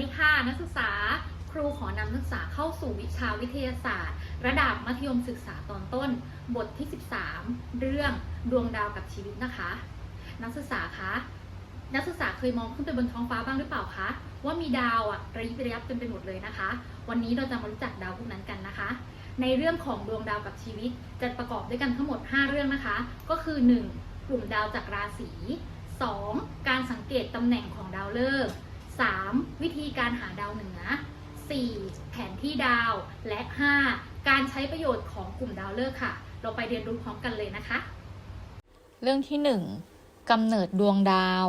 ดีค่ะนักศึกษาครูขอนำนักศึกษาเข้าสู่วิชาวิทยาศาสตร์ ระดับมัธยมศึกษาตอนต้น บทที่ 13 เรื่องดวงดาวกับชีวิตนะคะ นักศึกษาคะนักศึกษาเคยมองขึ้นไปบนท้องฟ้าบ้างหรือเปล่าคะว่ามีดาวอะระยิบระยับเต็มไปหมดเลยนะคะ วันนี้เราจะมารู้จักดาวพวกนั้นกันนะคะ ในเรื่องของดวงดาวกับชีวิตจะประกอบด้วยกันทั้งหมด 5 เรื่องนะคะ ก็คือ 1. กลุ่มดาวจากราศี 2. การสังเกตตำแหน่งของดาวฤกษ์ 3. วิธีการหาดาวเหนือ 4. แผนที่ดาว และ 5. การใช้ประโยชน์ของกลุ่มดาวฤกษ์ค่ะ เราไปเรียนรู้พร้อมกันเลยนะคะ เรื่องที่ 1กำเนิดดวงดาว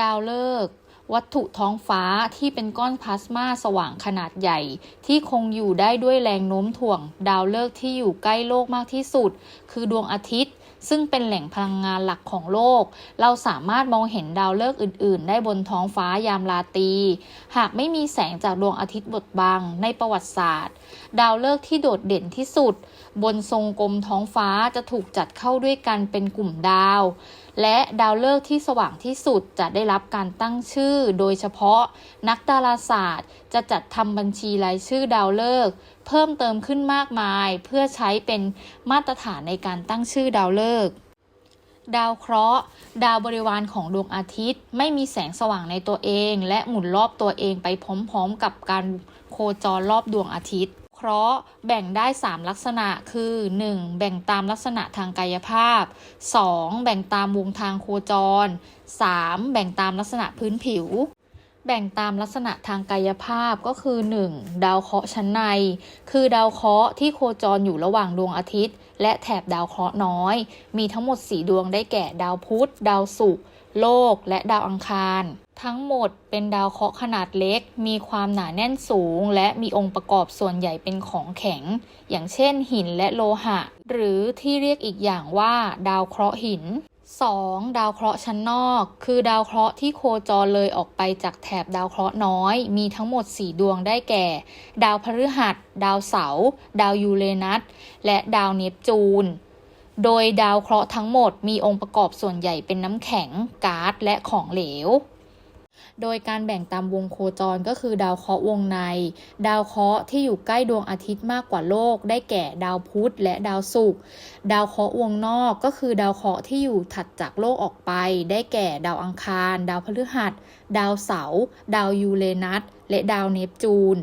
ดาวฤกษ์วัตถุท้องฟ้าที่เป็นก้อนพลาสมาสว่างขนาดใหญ่ ที่คงอยู่ได้ด้วยแรงโน้มถ่วง ดาวฤกษ์ที่อยู่ใกล้โลกมากที่สุด คือดวงอาทิตย์ ซึ่งเป็นแหล่งพลังงานหลักของโลก เราสามารถมองเห็นดาวฤกษ์อื่น ๆ ได้บนท้องฟ้ายามราตรี หากไม่มีแสงจากดวงอาทิตย์บดบังในประวัติศาสตร์ ดาวฤกษ์ที่โดดเด่นที่สุด บนทรงกลมท้องฟ้าจะถูกจัดเข้าด้วยกันเป็นกลุ่มดาว และดาวฤกษ์ที่สว่างที่สุดจะได้รับการตั้งชื่อ โดยเฉพาะนักดาราศาสตร์ จะจัดทำบัญชีรายชื่อดาวฤกษ์เพิ่มเติมขึ้นมากมาย เพื่อใช้เป็นมาตรฐานในการตั้งชื่อดาวฤกษ์ดาวเคราะห์ ดาวบริวารของดวงอาทิตย์ ไม่มีแสงสว่างในตัวเอง และหมุนรอบตัวเองไปพร้อมๆกับการโคจรรอบดวงอาทิตย์ ราะห์แบ่งได้ 3 ลักษณะคือ 1. แบ่งตามลักษณะทางกายภาพ 2. แบ่งตามวงทางโคจร 3. แบ่งตามลักษณะพื้นผิว แบ่งตามลักษณะทางกายภาพก็คือ 1. ดาวเคราะห์ชั้นใน คือดาวเคราะห์ที่โคจรอยู่ระหว่างดวงอาทิตย์ และแถบดาวเคราะห์น้อย มีทั้งหมด 4 ดวงได้แก่ดาวพุธ ดาวศุกร์ โลกและดาวอังคาร ทั้งหมดเป็นดาวเคราะห์ขนาดเล็ก มีความหนาแน่นสูง และมีองค์ประกอบส่วนใหญ่เป็นของแข็ง อย่างเช่น หินและโลหะ หรือที่เรียกอีกอย่างว่า ดาวเคราะห์หิน 2. ดาวเคราะห์ชั้นนอก คือดาวเคราะห์ที่โคจรเลยออกไปจากแถบดาวเคราะห์น้อย มีทั้งหมด 4 ดวงได้แก่ ดาวพฤหัส ดาวเสาร์ดาวยูเรนัส และดาวเนปจูน โดยดาวเคราะห์ทั้งหมดมีองค์ประกอบส่วนใหญ่เป็นน้ำแข็งก๊าซและของเหลว โดยการแบ่งตามวงโคจรก็คือดาวเคราะห์วงใน ดาวเคราะห์ที่อยู่ใกล้ดวงอาทิตย์มากกว่าโลก ได้แก่ดาวพุธและดาวศุกร์ ดาวเคราะห์วงนอกก็คือดาวเคราะห์ที่อยู่ถัดจากโลกออกไป ได้แก่ดาวอังคาร ดาวพฤหัส ดาวเสาร์ ดาวยูเรนัส และดาวเนปจูน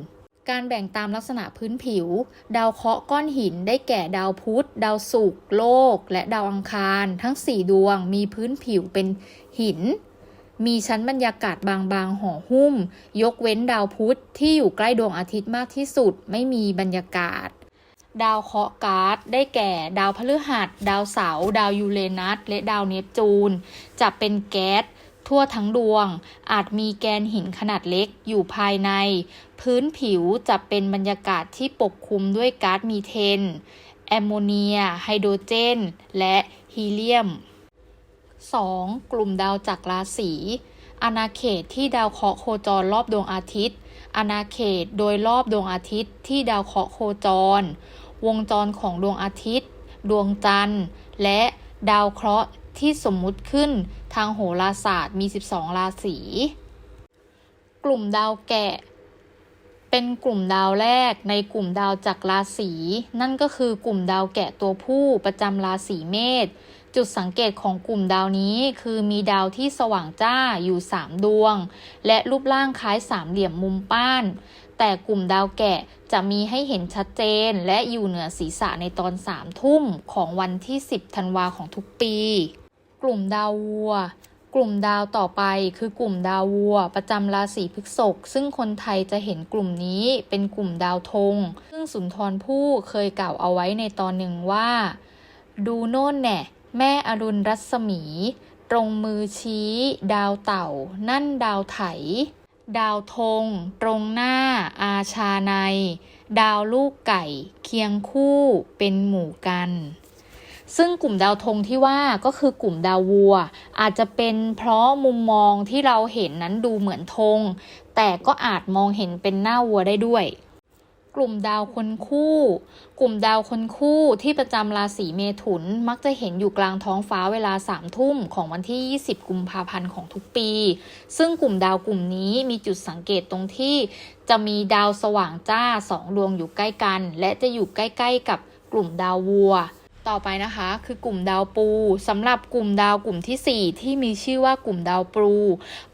การแบ่งตามลักษณะพื้นผิว ดาวเคราะห์ก้อนหินได้แก่ดาวพุธ ดาวศุกร์ โลก และดาวอังคาร ทั้ง 4 ดวงมีพื้นผิวเป็นหิน มีชั้นบรรยากาศบางๆห่อหุ้ม ยกเว้นดาวพุธที่อยู่ใกล้ดวงอาทิตย์มากที่สุด ไม่มีบรรยากาศ ดาวเคราะห์ก๊าซได้แก่ ดาวพฤหัส ดาวเสาร์ ดาวยูเรนัส และดาวเนปจูน จะเป็นแก๊ส ทั่วทั้งดวง อาจมีแกนหินขนาดเล็กอยู่ภายใน พื้นผิวจะเป็นบรรยากาศที่ปกคลุมด้วยก๊าซมีเทน แอมโมเนีย ไฮโดรเจน และฮีเลียม 2. กลุ่มดาวจักรราศีอาณาเขตที่ดาวเคราะห์โคจรรอบดวงอาทิตย์อาณาเขตโดยรอบดวงอาทิตย์ที่ดาวเคราะห์โคจร วงจรของดวงอาทิตย์ ดวงจันทร์ และดาวเคราะห์ ที่สมมุติขึ้นทางโหราศาสตร์มี 12 ราศี กลุ่มดาวแกะ เป็นกลุ่มดาวแรกในกลุ่มดาวจักรราศีนั่นก็คือกลุ่มดาวแกะตัวผู้ประจำราศีเมษจุดสังเกตของกลุ่มดาวนี้คือมีดาวที่สว่างจ้าอยู่ 3 ดวง และรูปร่างคล้ายสามเหลี่ยมมุมป้าน แต่กลุ่มดาวแกะจะมีให้เห็นชัดเจน และอยู่เหนือศีรษะในตอน3ทุ่มของวันที่ 10 ธันวาของทุกปี กลุ่มดาววัว กลุ่มดาวต่อไปคือกลุ่มดาววัว ประจำราศีพฤษภซึ่งคนไทยจะเห็นกลุ่มนี้เป็นกลุ่มดาวธงซึ่งสุนทรภู่เคยกล่าวเอาไว้ในตอนหนึ่งว่า ดูโน่นแน่แม่อรุณรัศมี ตรงมือชี้ ดาวเต่า นั่นดาวไถ ดาวธง ตรงหน้า อาชาใน ดาวลูกไก่ เคียงคู่เป็นหมู่กัน ซึ่งกลุ่มดาวธงที่ว่าก็คือกลุ่มดาววัว อาจจะเป็นเพราะมุมมองที่เราเห็นนั้นดูเหมือนธง แต่ก็อาจมองเห็นเป็นหน้าวัวได้ด้วยกลุ่มดาวคนคู่ กลุ่มดาวคนคู่ที่ประจำราศีเมถุนมักจะเห็นอยู่กลางท้องฟ้าเวลาสามทุ่มของวันที่ 20 กุมภาพันธ์ของทุกปี ซึ่งกลุ่มดาวกลุ่มนี้มีจุดสังเกตตรงที่ จะมีดาวสว่างจ้าสองดวงอยู่ใกล้กัน และจะอยู่ใกล้ ๆ กับกลุ่มดาววัว ต่อไปนะคะคือกลุ่มดาวปูสำหรับกลุ่มดาวกลุ่มทีสี่ 4 ที่มีชื่อว่ากลุ่มดาวปู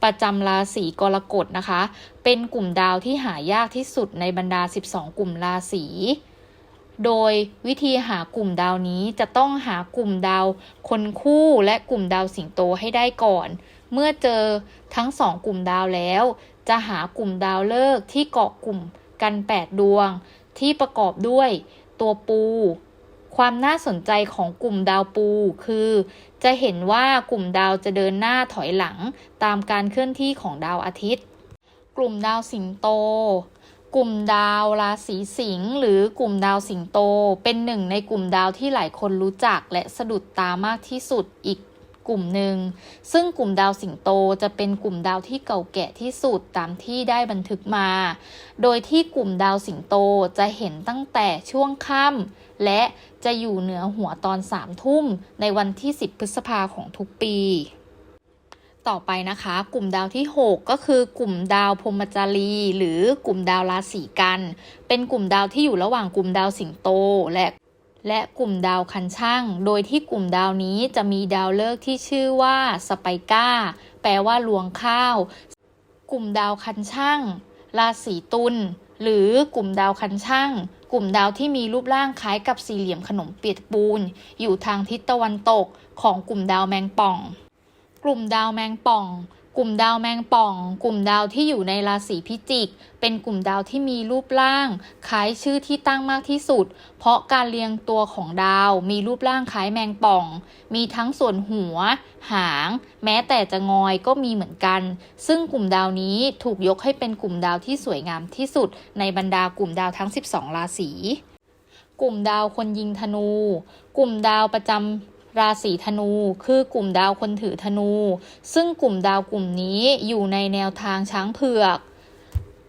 ประจำราศีกรกฎนะคะ เป็นกลุ่มดาวที่หายากที่สุดในบรรดา 12 กลุ่มราศีโดยวิธีหากลุ่มดาวนี้จะต้องหากลุ่มดาวคนคู่และกลุ่มดาวสิงโตให้ได้ก่อน เมื่อเจอทั้งสองกลุ่มดาวแล้ว จะหากลุ่มดาวฤกษ์ที่เกาะกลุ่มกัน 8 ดวง ที่ประกอบด้วยตัวปู ความน่าสนใจของกลุ่มดาวปูคือ จะเห็นว่ากลุ่มดาวจะเดินหน้าถอยหลังตามการเคลื่อนที่ของดาวอาทิตย์ กลุ่มดาวสิงโต กลุ่มดาวราศีสิงห์หรือกลุ่มดาวสิงโต เป็นหนึ่งในกลุ่มดาวที่หลายคนรู้จักและสะดุดตามากที่สุดอีกกลุ่มหนึ่ง ซึ่งกลุ่มดาวสิงโตจะเป็นกลุ่มดาวที่เก่าแก่ที่สุดตามที่ได้บันทึกมา โดยที่กลุ่มดาวสิงโตจะเห็นตั้งแต่ช่วงค่ำ และจะอยู่เหนือหัวตอนสามทุ่มในวันที่ 10 พฤษภาของทุกปี ต่อไปนะคะ กลุ่มดาวที่ 6 ก็คือกลุ่มดาวพรมจารี หรือกลุ่มดาวราศีกัน เป็นกลุ่มดาวที่อยู่ระหว่างกลุ่มดาวสิงโตและและกลุ่มดาวคันช่าง โดยที่กลุ่มดาวนี้จะมีดาวฤกษ์ที่ชื่อว่าสไปก้า แปลว่าลวงข้าว กลุ่มดาวคันช่าง ราศีตุล หรือกลุ่มดาวคันช่าง กลุ่มดาวที่มีรูปร่างคล้ายกับสี่เหลี่ยมขนมเปียกปูน อยู่ทางทิศตะวันตกของกลุ่มดาวแมงป่อง กลุ่มดาวแมงป่อง กลุ่มดาวแมงป่อง กลุ่มดาวที่อยู่ในราศีพิจิก เป็นกลุ่มดาวที่มีรูปร่างคล้ายชื่อที่ตั้งมากที่สุด เพราะการเรียงตัวของดาวมีรูปร่างคล้ายแมงป่อง มีทั้งส่วนหัว หาง แม้แต่จะงอยก็มีเหมือนกัน ซึ่งกลุ่มดาวนี้ถูกยกให้เป็นกลุ่มดาวที่สวยงามที่สุด ในบรรดากลุ่มดาวทั้ง 12 ราศีกลุ่มดาวคนยิงธนู กลุ่มดาวประจำ ราศีธนู คือกลุ่มดาวคนถือธนู ซึ่งกลุ่มดาวกลุ่มนี้อยู่ในแนวทางช้างเผือก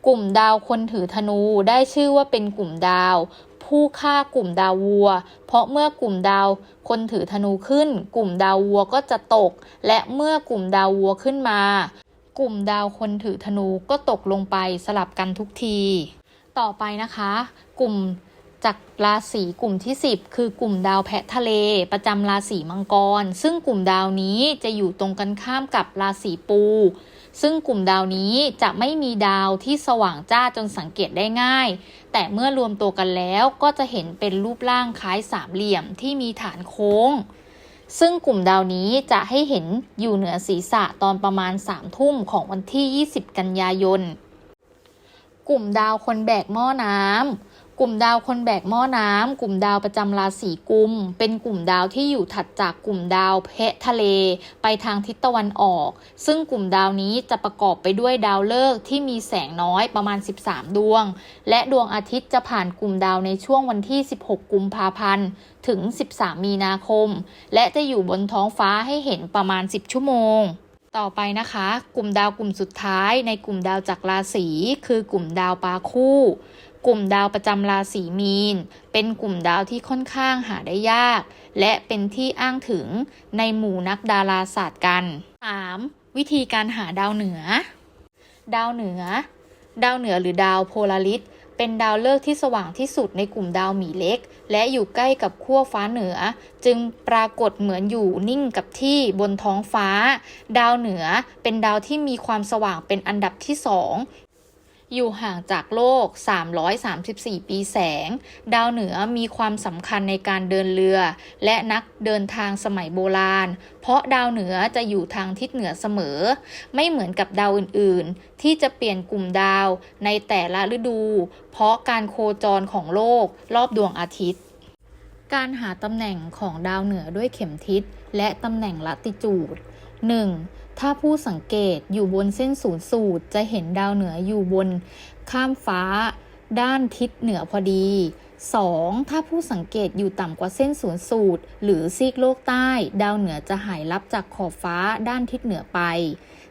กลุ่มดาวคนถือธนูได้ชื่อว่าเป็นกลุ่มดาว ผู้ฆ่ากลุ่มดาววัว เพราะเมื่อกลุ่มดาวคนถือธนูขึ้น กลุ่มดาววัวก็จะตก และเมื่อกลุ่มดาววัวขึ้นมา กลุ่มดาวคนถือธนูก็ตกลงไปสลับกันทุกที ต่อไปนะคะ กลุ่ม จากราศีกลุ่มที่ 10 คือกลุ่มดาวแพะทะเล ประจำราศีมังกร ซึ่งกลุ่มดาวนี้จะอยู่ตรงกันข้ามกับราศีปู ซึ่งกลุ่มดาวนี้จะไม่มีดาวที่สว่างจ้าจนสังเกตได้ง่าย แต่เมื่อรวมตัวกันแล้วก็จะเห็นเป็นรูปร่างคล้ายสามเหลี่ยมที่มีฐานโค้ง ซึ่งกลุ่มดาวนี้จะให้เห็นอยู่เหนือศีรษะตอนประมาณ3ทุ่มของวันที่ 20 กันยายน กลุ่มดาวคนแบกหม้อน้ำ กลุ่มดาวคนแบกหม้อน้ำกลุ่มดาวประจำราศีกุม เป็นกลุ่มดาวที่อยู่ถัดจากกลุ่มดาวเพะทะเล ไปทางทิศตะวันออก ซึ่งกลุ่มดาวนี้จะประกอบไปด้วยดาวฤกษ์ที่มีแสงน้อยประมาณ 13 ดวง และดวงอาทิตย์จะผ่านกลุ่มดาวในช่วงวันที่ 16 กุมภาพันธ์ถึง 13 มีนาคม และจะอยู่บนท้องฟ้าให้เห็นประมาณ 10 ชั่วโมงต่อไปนะคะ กลุ่มดาวกลุ่มสุดท้ายในกลุ่มดาวจากราศีคือกลุ่มดาวปลาคู่ กลุ่มดาวประจำราศีมีน เป็นกลุ่มดาวที่ค่อนข้างหาได้ยาก และเป็นที่อ้างถึงในหมู่นักดาราศาสตร์กัน 3. วิธีการหาดาวเหนือ ดาวเหนือ ดาวเหนือหรือดาวโพลาริสเป็นดาวฤกษ์ที่สว่างที่สุดในกลุ่มดาวหมีเล็ก และอยู่ใกล้กับขั้วฟ้าเหนือ จึงปรากฏเหมือนอยู่นิ่งกับที่บนท้องฟ้า ดาวเหนือเป็นดาวที่มีความสว่างเป็นอันดับที่สอง อยู่ห่างจากโลก 334 ปีแสง ดาวเหนือมีความสำคัญในการเดินเรือ และนักเดินทางสมัยโบราณ เพราะดาวเหนือจะอยู่ทางทิศเหนือเสมอ ไม่เหมือนกับดาวอื่นๆ ที่จะเปลี่ยนกลุ่มดาวในแต่ละฤดู เพราะการโคจรของโลกรอบดวงอาทิตย์ การหาตำแหน่งของดาวเหนือด้วยเข็มทิศและตำแหน่งลัติจูด 1. ถ้าผู้สังเกตอยู่บนเส้นศูนย์สูตร จะเห็นดาวเหนืออยู่บนข้ามฟ้า ด้านทิศเหนือพอดี 2. ถ้าผู้สังเกตอยู่ต่ำกว่าเส้นศูนย์สูตร หรือซีกโลกใต้ ดาวเหนือจะหายลับจากขอบฟ้าด้านทิศเหนือไป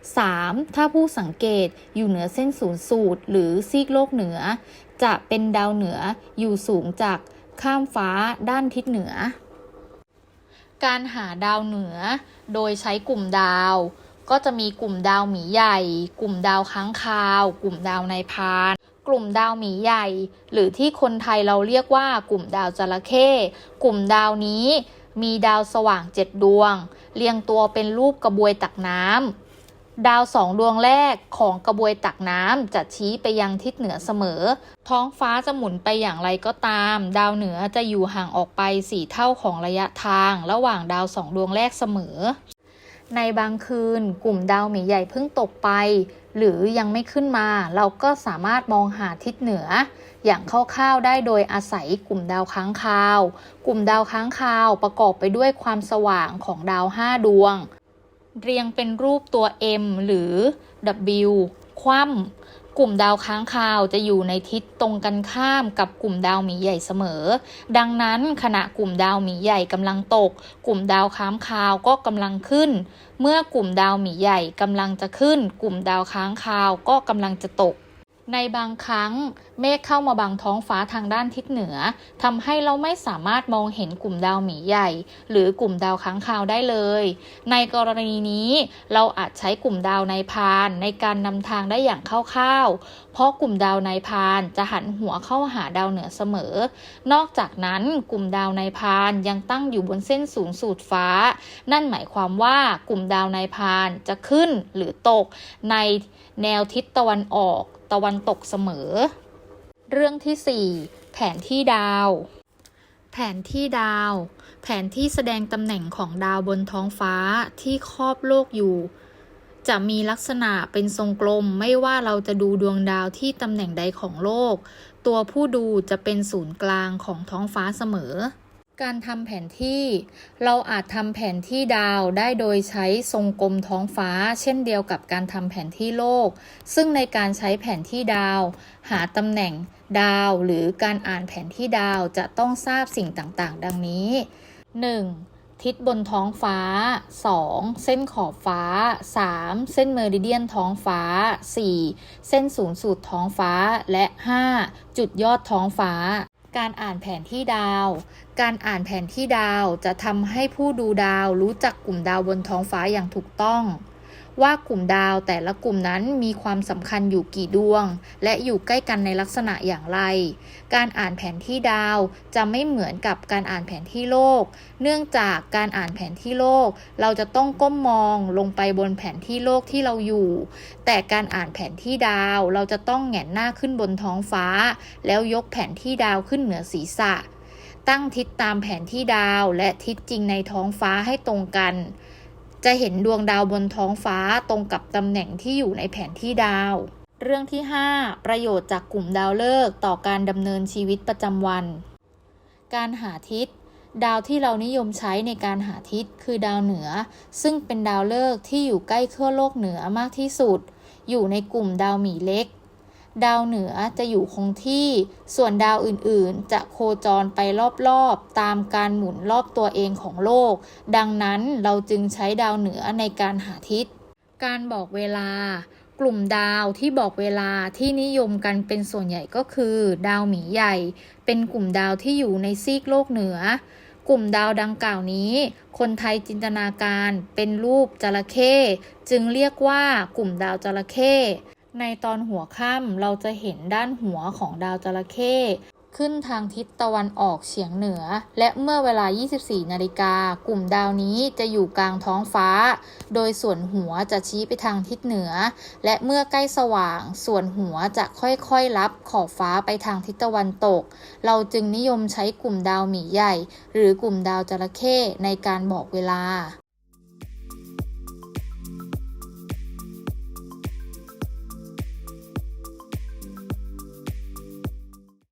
3. ถ้าผู้สังเกตอยู่เหนือเส้นศูนย์สูตร หรือซีกโลกเหนือ จะเป็นดาวเหนืออยู่สูงจากข้ามฟ้าด้านทิศเหนือ การหาดาวเหนือ โดยใช้กลุ่มดาว ก็จะมีกลุ่มดาวหมีใหญ่ กลุ่มดาวค้างคาว กลุ่มดาวในพาน กลุ่มดาวหมีใหญ่ หรือที่คนไทยเราเรียกว่ากลุ่มดาวจระเข้กลุ่มดาวนี้มีดาวสว่างเจ็ดดวง เรียงตัวเป็นรูปกระบวยตักน้ำ ดาวสองดวงแรกของกระบวยตักน้ำจะชี้ไปยังทิศเหนือเสมอ ท้องฟ้าจะหมุนไปอย่างไรก็ตาม ดาวเหนือจะอยู่ห่างออกไปสี่เท่าของระยะทาง ระหว่างดาวสองดวงแรกเสมอ ในบางคืนกลุ่มดาวหมีใหญ่เพิ่งตกไป หรือยังไม่ขึ้นมา เราก็สามารถมองหาทิศเหนือ อย่างคร่าวๆได้โดยอาศัยกลุ่มดาวค้างคาว กลุ่มดาวค้างคาวประกอบไปด้วยความสว่างของดาว5ดวง เรียงเป็นรูปตัว M หรือ W คว่ำกลุ่มดาวค้างคาวจะอยู่ในทิศตรงกันข้ามกับกลุ่มดาวหมีใหญ่เสมอ ดังนั้นขณะกลุ่มดาวหมีใหญ่กำลังตก กลุ่มดาวค้างคาวก็กำลังขึ้น เมื่อกลุ่มดาวหมีใหญ่กำลังจะขึ้น กลุ่มดาวค้างคาวก็กำลังจะตก ในบางครั้งเมฆเข้ามาบังท้องฟ้าทางด้านทิศเหนือทำให้เราไม่สามารถมองเห็นกลุ่มดาวหมีใหญ่ หรือกลุ่มดาวค้างคาวได้เลย ในกรณีนี้เราอาจใช้กลุ่มดาวในพานในการนำทางได้อย่างคร่าวๆ เพราะกลุ่มดาวในพานจะหันหัวเข้าหาดาวเหนือเสมอ นอกจากนั้นกลุ่มดาวในพานยังตั้งอยู่บนเส้นศูนย์สูตรฟ้า นั่นหมายความว่ากลุ่มดาวในพานจะขึ้นหรือตกในแนวทิศตะวันออก ตะวันตกเสมอ เรื่องที่ 4 แผนที่ดาว แผนที่ดาว แผนที่แสดงตำแหน่งของดาวบนท้องฟ้าที่ครอบโลกอยู่ จะมีลักษณะเป็นทรงกลมไม่ว่าเราจะดูดวงดาวที่ตำแหน่งใดของโลก ตัวผู้ดูจะเป็นศูนย์กลางของท้องฟ้าเสมอ การทำแผนที่ เราอาจทำแผนที่ดาวได้โดยใช้ทรงกลมท้องฟ้า เช่นเดียวกับการทำแผนที่โลก ซึ่งในการใช้แผนที่ดาว หาตำแหน่งดาว หรือการอ่านแผนที่ดาวจะต้องทราบสิ่งต่างๆ ดังนี้ 1. ทิศบนท้องฟ้า 2. เส้นขอบฟ้า 3. เส้นเมริเดียนท้องฟ้า 4. เส้นศูนย์สูตรท้องฟ้าและ 5. จุดยอดท้องฟ้า การอ่านแผนที่ดาว การอ่านแผนที่ดาวจะทำให้ผู้ดูดาวรู้จักกลุ่มดาวบนท้องฟ้าอย่างถูกต้อง ว่ากลุ่มดาวแต่ละกลุ่มนั้นมีความสำคัญอยู่กี่ดวง และอยู่ใกล้กันในลักษณะอย่างไร การอ่านแผนที่ดาวจะไม่เหมือนกับการอ่านแผนที่โลก เนื่องจากการอ่านแผนที่โลก เราจะต้องก้มมองลงไปบนแผนที่โลกที่เราอยู่ แต่การอ่านแผนที่ดาวเราจะต้องแหงนหน้าขึ้นบนท้องฟ้า แล้วยกแผนที่ดาวขึ้นเหนือศีรษะ ตั้งทิศตามแผนที่ดาวและทิศจริงในท้องฟ้าให้ตรงกัน จะเห็นดวงดาวบนท้องฟ้าตรงกับตำแหน่งที่อยู่ในแผนที่ดาว เรื่องที่ 5 ประโยชน์จากกลุ่มดาวฤกษ์ต่อการดำเนินชีวิตประจำวัน การหาทิศดาวที่เรานิยมใช้ในการหาทิศคือดาวเหนือ ซึ่งเป็นดาวฤกษ์ที่อยู่ใกล้ขั้วโลกเหนือมากที่สุด อยู่ในกลุ่มดาวหมีเล็ก ดาวเหนือจะอยู่คงที่ ส่วนดาวอื่นๆ จะโคจรไปรอบๆ ตามการหมุนรอบตัวเองของโลก ดังนั้นเราจึงใช้ดาวเหนือในการหาทิศ การบอกเวลา กลุ่มดาวที่บอกเวลาที่นิยมกันเป็นส่วนใหญ่ก็คือ ดาวหมีใหญ่ เป็นกลุ่มดาวที่อยู่ในซีกโลกเหนือ กลุ่มดาวดังกล่าวนี้ คนไทยจินตนาการเป็นรูปจระเข้จึงเรียกว่ากลุ่มดาวจระเข้ ในตอนหัวค่ำเราจะเห็นด้านหัวของดาวจระเข้ขึ้นทางทิศตะวันออกเฉียงเหนือ และเมื่อเวลา 24 นาฬิกากลุ่มดาวนี้จะอยู่กลางท้องฟ้า โดยส่วนหัวจะชี้ไปทางทิศเหนือ และเมื่อใกล้สว่าง ส่วนหัวจะค่อยๆลับขอบฟ้าไปทางทิศตะวันตก เราจึงนิยมใช้กลุ่มดาวหมีใหญ่ หรือกลุ่มดาวจระเข้ในการบอกเวลา